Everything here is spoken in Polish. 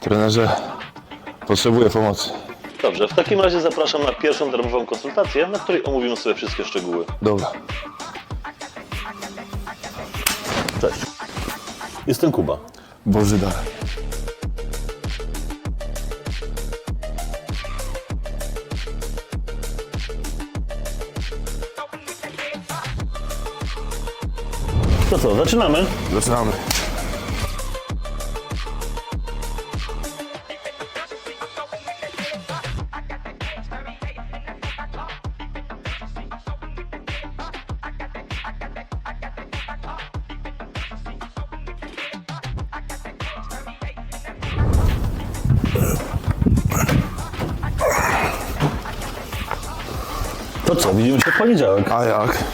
Trenerze, potrzebuję pomocy. Dobrze, w takim razie zapraszam na pierwszą darmową konsultację, na której omówimy sobie wszystkie szczegóły. Dobra. Cześć. Jestem Kuba. Boży dar. To co, zaczynamy? Zaczynamy. To co, widzimy się w poniedziałek. A jak?